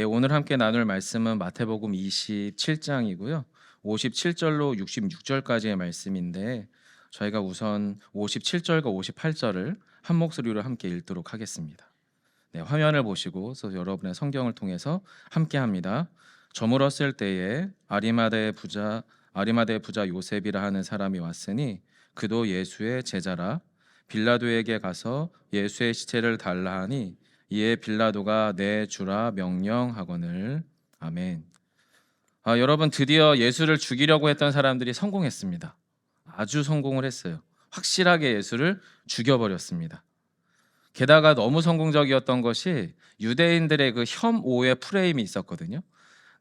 예, 오늘 함께 나눌 말씀은 마태복음 27장이고요. 57절로 66절까지의 말씀인데 저희가 우선 57절과 58절을 한 목소리로 함께 읽도록 하겠습니다. 네, 화면을 보시고 또 여러분의 성경을 통해서 함께 합니다. 저물었을 때에 아리마다의 부자 아리마다의 부자 요셉이라 하는 사람이 왔으니 그도 예수의 제자라 빌라도에게 가서 예수의 시체를 달라 하니 이에 빌라도가 내 주라 명령하거늘 아멘. 아, 여러분 드디어 예수를 죽이려고 했던 사람들이 성공했습니다. 아주 성공을 했어요. 확실하게 예수를 죽여버렸습니다. 게다가 너무 성공적이었던 것이 유대인들의 그 혐오의 프레임이 있었거든요.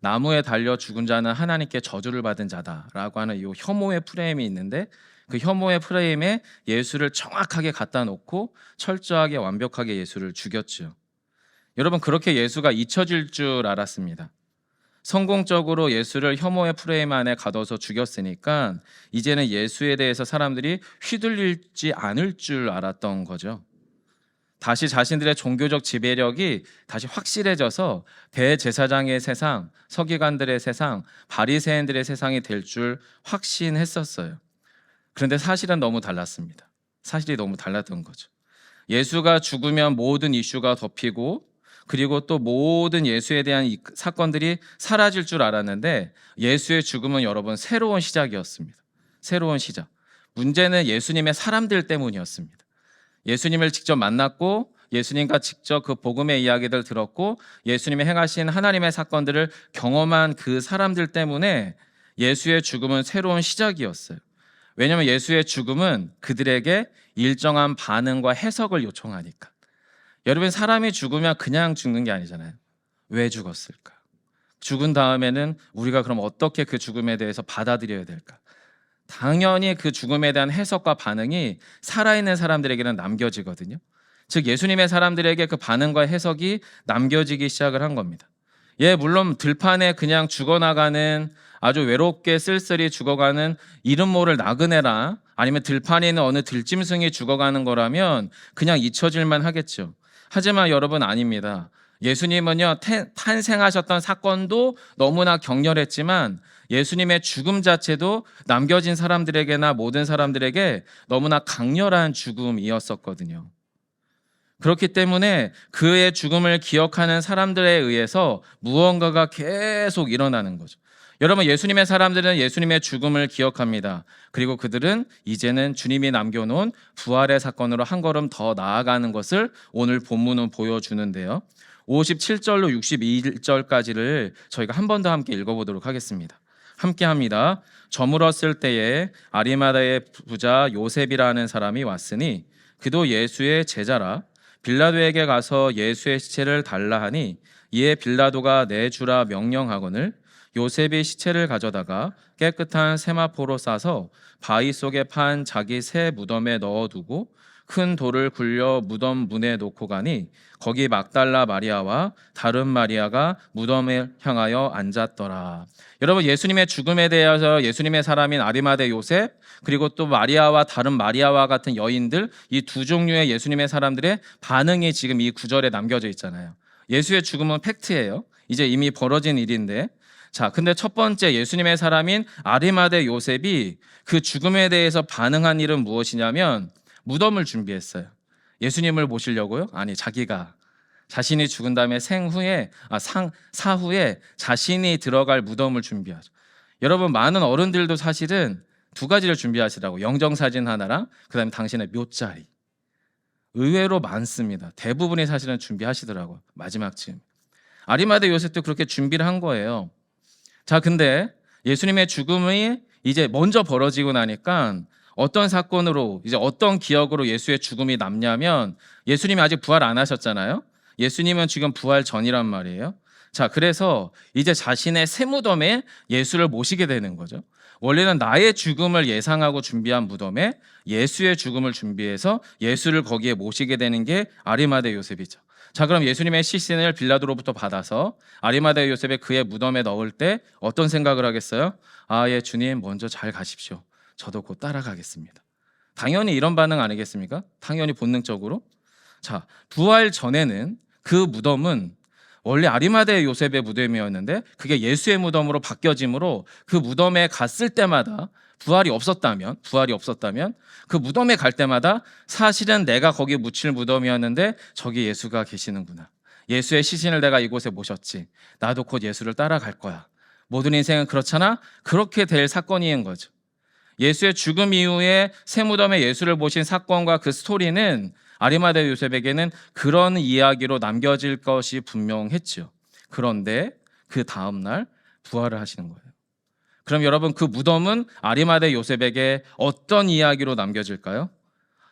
나무에 달려 죽은 자는 하나님께 저주를 받은 자다라고 하는 이 혐오의 프레임이 있는데 그 혐오의 프레임에 예수를 정확하게 갖다 놓고 철저하게 완벽하게 예수를 죽였죠. 여러분 그렇게 예수가 잊혀질 줄 알았습니다. 성공적으로 예수를 혐오의 프레임 안에 가둬서 죽였으니까 이제는 예수에 대해서 사람들이 휘둘리지 않을 줄 알았던 거죠. 다시 자신들의 종교적 지배력이 다시 확실해져서 대제사장의 세상, 서기관들의 세상, 바리새인들의 세상이 될 줄 확신했었어요. 그런데 사실은 너무 달랐습니다. 사실이 너무 달랐던 거죠. 예수가 죽으면 모든 이슈가 덮이고 그리고 또 모든 예수에 대한 이 사건들이 사라질 줄 알았는데 예수의 죽음은 여러분 새로운 시작이었습니다. 새로운 시작. 문제는 예수님의 사람들 때문이었습니다. 예수님을 직접 만났고 예수님과 직접 그 복음의 이야기들 들었고 예수님이 행하신 하나님의 사건들을 경험한 그 사람들 때문에 예수의 죽음은 새로운 시작이었어요. 왜냐하면 예수의 죽음은 그들에게 일정한 반응과 해석을 요청하니까. 여러분 사람이 죽으면 그냥 죽는 게 아니잖아요. 왜 죽었을까? 죽은 다음에는 우리가 그럼 어떻게 그 죽음에 대해서 받아들여야 될까? 당연히 그 죽음에 대한 해석과 반응이 살아있는 사람들에게는 남겨지거든요. 즉 예수님의 사람들에게 그 반응과 해석이 남겨지기 시작을 한 겁니다. 예, 물론 들판에 그냥 죽어나가는 아주 외롭게 쓸쓸히 죽어가는 이름 모를 나그네라 아니면 들판에 있는 어느 들짐승이 죽어가는 거라면 그냥 잊혀질만 하겠죠. 하지만 여러분 아닙니다. 예수님은요 탄생하셨던 사건도 너무나 격렬했지만 예수님의 죽음 자체도 남겨진 사람들에게나 모든 사람들에게 너무나 강렬한 죽음이었었거든요. 그렇기 때문에 그의 죽음을 기억하는 사람들에 의해서 무언가가 계속 일어나는 거죠. 여러분 예수님의 사람들은 예수님의 죽음을 기억합니다. 그리고 그들은 이제는 주님이 남겨놓은 부활의 사건으로 한 걸음 더 나아가는 것을 오늘 본문은 보여주는데요. 57절로 61절까지를 저희가 한 번 더 함께 읽어보도록 하겠습니다. 함께 합니다. 저물었을 때에 아리마다의 부자 요셉이라는 사람이 왔으니 그도 예수의 제자라 빌라도에게 가서 예수의 시체를 달라 하니 이에 빌라도가 내주라 명령하거늘 요셉이 시체를 가져다가 깨끗한 세마포로 싸서 바위 속에 판 자기 새 무덤에 넣어두고 큰 돌을 굴려 무덤 문에 놓고 가니 거기 막달라 마리아와 다른 마리아가 무덤을 향하여 앉았더라. 여러분 예수님의 죽음에 대해서 예수님의 사람인 아리마대 요셉 그리고 또 마리아와 다른 마리아와 같은 여인들 이 두 종류의 예수님의 사람들의 반응이 지금 이 구절에 남겨져 있잖아요. 예수의 죽음은 팩트예요. 이제 이미 벌어진 일인데 자, 근데 첫 번째 예수님의 사람인 아리마대 요셉이 그 죽음에 대해서 반응한 일은 무엇이냐면 무덤을 준비했어요. 예수님을 모시려고요? 아니, 자기가 자신이 죽은 다음에 생후에 아, 상 사후에 자신이 들어갈 무덤을 준비하죠. 여러분 많은 어른들도 사실은 두 가지를 준비하시라고 영정 사진 하나랑 그다음에 당신의 묘자리. 의외로 많습니다. 대부분이 사실은 준비하시더라고요. 마지막 쯤. 아리마대 요셉도 그렇게 준비를 한 거예요. 자, 근데 예수님의 죽음이 이제 먼저 벌어지고 나니까 어떤 사건으로 이제 어떤 기억으로 예수의 죽음이 남냐면 예수님이 아직 부활 안 하셨잖아요. 예수님은 지금 부활 전이란 말이에요. 자, 그래서 이제 자신의 새 무덤에 예수를 모시게 되는 거죠. 원래는 나의 죽음을 예상하고 준비한 무덤에 예수의 죽음을 준비해서 예수를 거기에 모시게 되는 게 아리마대 요셉이죠. 자, 그럼 예수님의 시신을 빌라도로부터 받아서 아리마대 요셉의 그의 무덤에 넣을 때 어떤 생각을 하겠어요? 아, 예, 주님 먼저 잘 가십시오. 저도 곧 따라가겠습니다. 당연히 이런 반응 아니겠습니까? 당연히 본능적으로. 자, 부활 전에는 그 무덤은 원래 아리마대 요셉의 무덤이었는데 그게 예수의 무덤으로 바뀌어짐으로 그 무덤에 갔을 때마다 부활이 없었다면 부활이 없었다면 그 무덤에 갈 때마다 사실은 내가 거기 묻힐 무덤이었는데 저기 예수가 계시는구나. 예수의 시신을 내가 이곳에 모셨지. 나도 곧 예수를 따라갈 거야. 모든 인생은 그렇잖아. 그렇게 될 사건인 거죠. 예수의 죽음 이후에 새 무덤에 예수를 모신 사건과 그 스토리는 아리마대 요셉에게는 그런 이야기로 남겨질 것이 분명했죠. 그런데 그 다음 날 부활을 하시는 거예요. 그럼 여러분 그 무덤은 아리마대 요셉에게 어떤 이야기로 남겨질까요?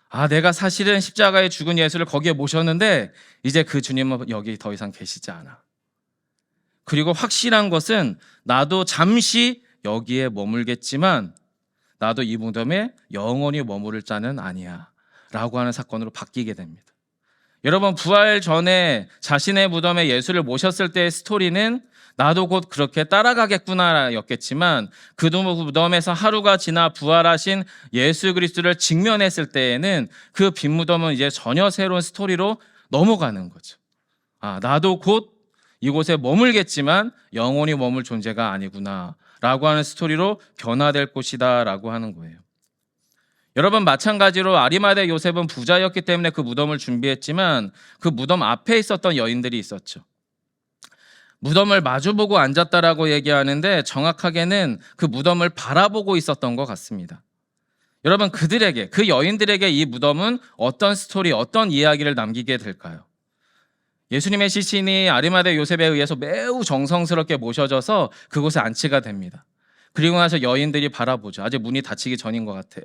아, 내가 사실은 십자가에 죽은 예수를 거기에 모셨는데 이제 그 주님은 여기 더 이상 계시지 않아. 그리고 확실한 것은 나도 잠시 여기에 머물겠지만 나도 이 무덤에 영원히 머무를 자는 아니야. 라고 하는 사건으로 바뀌게 됩니다. 여러분, 부활 전에 자신의 무덤에 예수를 모셨을 때의 스토리는 나도 곧 그렇게 따라가겠구나 였겠지만 그 무덤에서 하루가 지나 부활하신 예수 그리스도를 직면했을 때에는 그 빈 무덤은 이제 전혀 새로운 스토리로 넘어가는 거죠. 아, 나도 곧 이곳에 머물겠지만 영원히 머물 존재가 아니구나. 라고 하는 스토리로 변화될 곳이다. 라고 하는 거예요. 여러분, 마찬가지로 아리마대 요셉은 부자였기 때문에 그 무덤을 준비했지만 그 무덤 앞에 있었던 여인들이 있었죠. 무덤을 마주보고 앉았다라고 얘기하는데 정확하게는 그 무덤을 바라보고 있었던 것 같습니다. 여러분, 그들에게, 그 여인들에게 이 무덤은 어떤 스토리, 어떤 이야기를 남기게 될까요? 예수님의 시신이 아리마대 요셉에 의해서 매우 정성스럽게 모셔져서 그곳에 안치가 됩니다. 그리고 나서 여인들이 바라보죠. 아직 문이 닫히기 전인 것 같아요.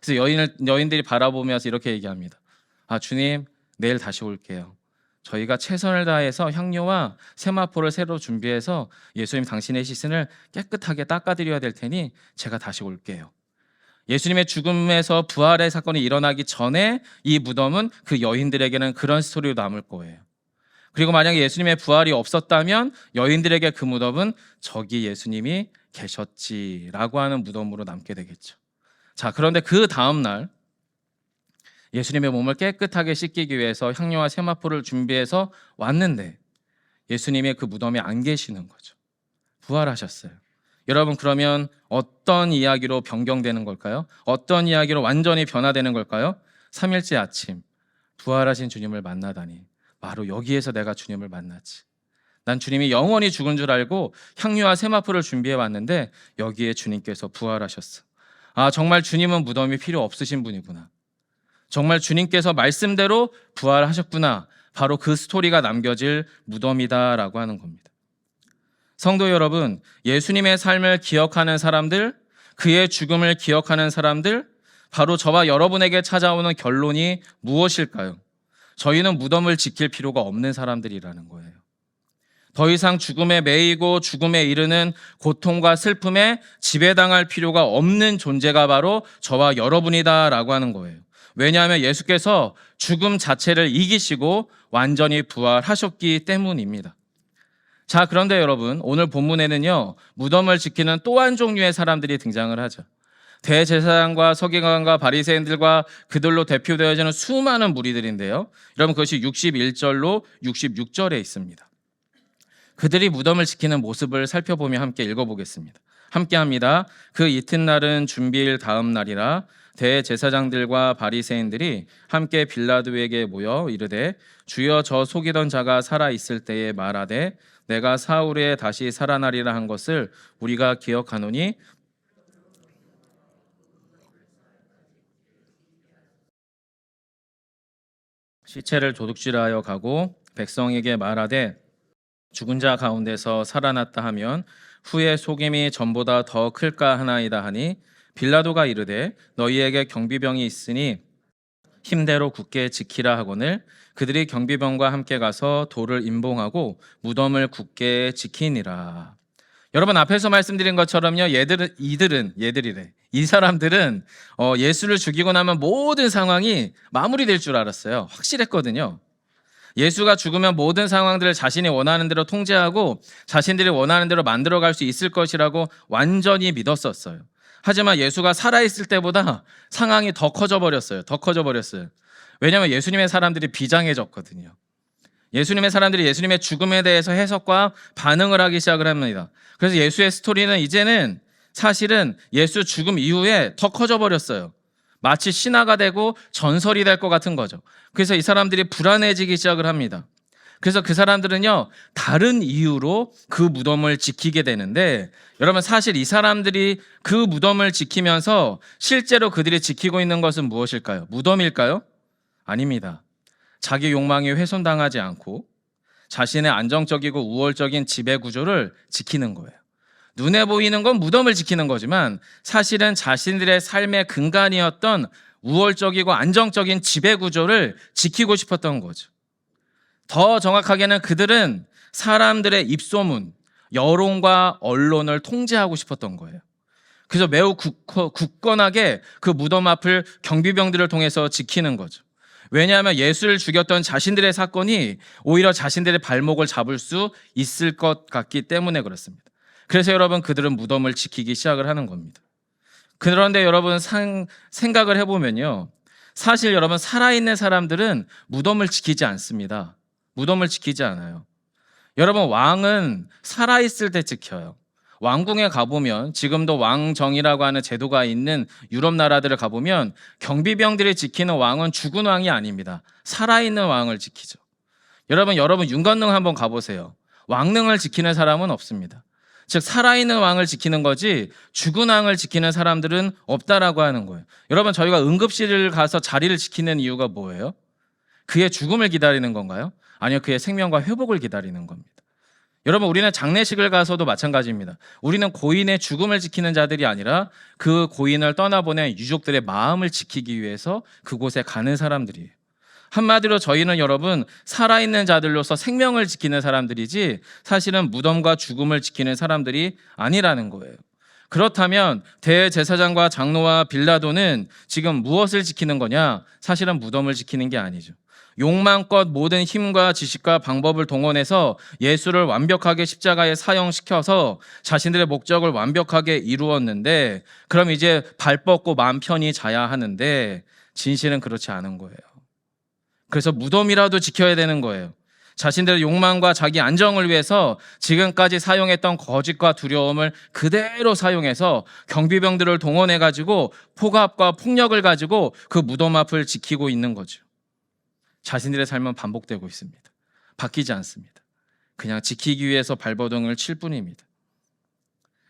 그래서 여인을, 여인들이 바라보면서 이렇게 얘기합니다. 아, 주님, 내일 다시 올게요. 저희가 최선을 다해서 향료와 세마포를 새로 준비해서 예수님 당신의 시신을 깨끗하게 닦아드려야 될 테니 제가 다시 올게요. 예수님의 죽음에서 부활의 사건이 일어나기 전에 이 무덤은 그 여인들에게는 그런 스토리로 남을 거예요. 그리고 만약에 예수님의 부활이 없었다면 여인들에게 그 무덤은 저기 예수님이 계셨지라고 하는 무덤으로 남게 되겠죠. 자, 그런데 그 다음 날 예수님의 몸을 깨끗하게 씻기기 위해서 향료와 세마포를 준비해서 왔는데 예수님의 그 무덤에 안 계시는 거죠. 부활하셨어요. 여러분 그러면 어떤 이야기로 변경되는 걸까요? 어떤 이야기로 완전히 변화되는 걸까요? 3일째 아침 부활하신 주님을 만나다니 바로 여기에서 내가 주님을 만났지. 난 주님이 영원히 죽은 줄 알고 향유와 세마포를 준비해 왔는데 여기에 주님께서 부활하셨어. 아, 정말 주님은 무덤이 필요 없으신 분이구나. 정말 주님께서 말씀대로 부활하셨구나. 바로 그 스토리가 남겨질 무덤이다라고 하는 겁니다. 성도 여러분, 예수님의 삶을 기억하는 사람들, 그의 죽음을 기억하는 사람들, 바로 저와 여러분에게 찾아오는 결론이 무엇일까요? 저희는 무덤을 지킬 필요가 없는 사람들이라는 거예요. 더 이상 죽음에 매이고 죽음에 이르는 고통과 슬픔에 지배당할 필요가 없는 존재가 바로 저와 여러분이다라고 하는 거예요. 왜냐하면 예수께서 죽음 자체를 이기시고 완전히 부활하셨기 때문입니다. 자, 그런데 여러분, 오늘 본문에는요, 무덤을 지키는 또 한 종류의 사람들이 등장을 하죠. 대제사장과 서기관과 바리새인들과 그들로 대표되어지는 수많은 무리들인데요. 여러분 그것이 61절로 66절에 있습니다. 그들이 무덤을 지키는 모습을 살펴보며 함께 읽어보겠습니다. 함께 합니다. 그 이튿날은 준비일 다음 날이라 대제사장들과 바리새인들이 함께 빌라도에게 모여 이르되 주여 저 속이던 자가 살아 있을 때에 말하되 내가 사울에 다시 살아나리라 한 것을 우리가 기억하노니 시체를 도둑질하여 가고 백성에게 말하되 죽은 자 가운데서 살아났다 하면 후에 속임이 전보다 더 클까 하나이다 하니 빌라도가 이르되 너희에게 경비병이 있으니 힘대로 굳게 지키라 하거늘 그들이 경비병과 함께 가서 돌을 임봉하고 무덤을 굳게 지키니라. 여러분 앞에서 말씀드린 것처럼요, 얘들은 이들은 얘들이래. 이 사람들은 어, 예수를 죽이고 나면 모든 상황이 마무리될 줄 알았어요. 확실했거든요. 예수가 죽으면 모든 상황들을 자신이 원하는 대로 통제하고 자신들이 원하는 대로 만들어갈 수 있을 것이라고 완전히 믿었었어요. 하지만 예수가 살아있을 때보다 상황이 더 커져 버렸어요. 더 커져 버렸어요. 왜냐하면 예수님의 사람들이 비장해졌거든요. 예수님의 사람들이 예수님의 죽음에 대해서 해석과 반응을 하기 시작을 합니다. 그래서 예수의 스토리는 이제는 사실은 예수 죽음 이후에 더 커져 버렸어요. 마치 신화가 되고 전설이 될 것 같은 거죠. 그래서 이 사람들이 불안해지기 시작을 합니다. 그래서 그 사람들은요, 다른 이유로 그 무덤을 지키게 되는데, 여러분, 사실 이 사람들이 그 무덤을 지키면서 실제로 그들이 지키고 있는 것은 무엇일까요? 무덤일까요? 아닙니다. 자기 욕망이 훼손당하지 않고 자신의 안정적이고 우월적인 지배 구조를 지키는 거예요. 눈에 보이는 건 무덤을 지키는 거지만 사실은 자신들의 삶의 근간이었던 우월적이고 안정적인 지배 구조를 지키고 싶었던 거죠. 더 정확하게는 그들은 사람들의 입소문, 여론과 언론을 통제하고 싶었던 거예요. 그래서 매우 굳- 굳건하게 그 무덤 앞을 경비병들을 통해서 지키는 거죠. 왜냐하면 예수를 죽였던 자신들의 사건이 오히려 자신들의 발목을 잡을 수 있을 것 같기 때문에 그렇습니다. 그래서 여러분 그들은 무덤을 지키기 시작을 하는 겁니다. 그런데 여러분 상- 생각을 해보면요. 사실 여러분 살아있는 사람들은 무덤을 지키지 않습니다. 무덤을 지키지 않아요. 여러분 왕은 살아있을 때 지켜요. 왕궁에 가보면 지금도 왕정이라고 하는 제도가 있는 유럽 나라들을 가보면 경비병들이 지키는 왕은 죽은 왕이 아닙니다. 살아있는 왕을 지키죠. 여러분, 여러분 윤건능 한번 가보세요. 왕릉을 지키는 사람은 없습니다. 즉 살아있는 왕을 지키는 거지 죽은 왕을 지키는 사람들은 없다라고 하는 거예요. 여러분 저희가 응급실을 가서 자리를 지키는 이유가 뭐예요? 그의 죽음을 기다리는 건가요? 아니요, 그의 생명과 회복을 기다리는 겁니다. 여러분, 우리는 장례식을 가서도 마찬가지입니다. 우리는 고인의 죽음을 지키는 자들이 아니라 그 고인을 떠나보낸 유족들의 마음을 지키기 위해서 그곳에 가는 사람들이에요. 한마디로 저희는 여러분, 살아있는 자들로서 생명을 지키는 사람들이지 사실은 무덤과 죽음을 지키는 사람들이 아니라는 거예요. 그렇다면 대제사장과 장로와 빌라도는 지금 무엇을 지키는 거냐? 사실은 무덤을 지키는 게 아니죠. 욕망껏 모든 힘과 지식과 방법을 동원해서 예수를 완벽하게 십자가에 사형시켜서 자신들의 목적을 완벽하게 이루었는데 그럼 이제 발 뻗고 마음 편히 자야 하는데 진실은 그렇지 않은 거예요. 그래서 무덤이라도 지켜야 되는 거예요. 자신들의 욕망과 자기 안정을 위해서 지금까지 사용했던 거짓과 두려움을 그대로 사용해서 경비병들을 동원해 가지고 폭압과 폭력을 가지고 그 무덤 앞을 지키고 있는 거죠. 자신들의 삶은 반복되고 있습니다. 바뀌지 않습니다. 그냥 지키기 위해서 발버둥을 칠 뿐입니다.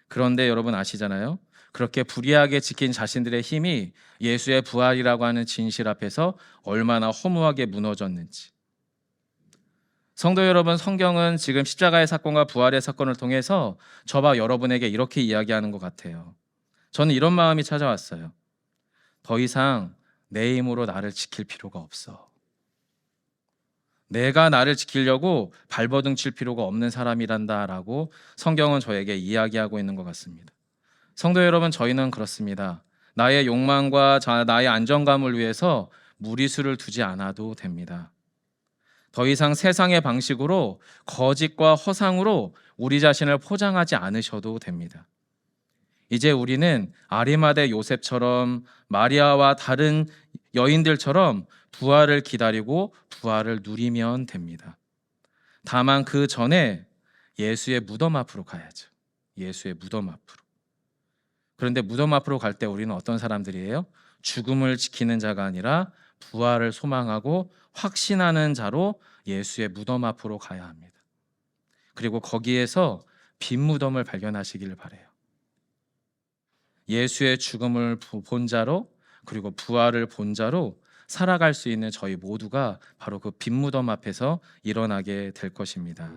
그런데 여러분 아시잖아요? 그렇게 불의하게 지킨 자신들의 힘이 예수의 부활이라고 하는 진실 앞에서 얼마나 허무하게 무너졌는지. 성도 여러분, 성경은 지금 십자가의 사건과 부활의 사건을 통해서 저와 여러분에게 이렇게 이야기하는 것 같아요. 저는 이런 마음이 찾아왔어요. 더 이상 내 힘으로 나를 지킬 필요가 없어. 내가 나를 지키려고 발버둥 칠 필요가 없는 사람이란다라고 성경은 저에게 이야기하고 있는 것 같습니다. 성도 여러분, 저희는 그렇습니다. 나의 욕망과 자- 나의 안정감을 위해서 무리수를 두지 않아도 됩니다. 더 이상 세상의 방식으로 거짓과 허상으로 우리 자신을 포장하지 않으셔도 됩니다. 이제 우리는 아리마대 요셉처럼 마리아와 다른 여인들처럼 부활을 기다리고 부활을 누리면 됩니다. 다만 그 전에 예수의 무덤 앞으로 가야죠. 예수의 무덤 앞으로. 그런데 무덤 앞으로 갈 때 우리는 어떤 사람들이에요? 죽음을 지키는 자가 아니라 부활을 소망하고 확신하는 자로 예수의 무덤 앞으로 가야 합니다. 그리고 거기에서 빈 무덤을 발견하시기를 바래요. 예수의 죽음을 부- 본 자로 그리고 부활을 본 자로 살아갈 수 있는 저희 모두가 바로 그 빈 무덤 앞에서 일어나게 될 것입니다.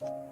you.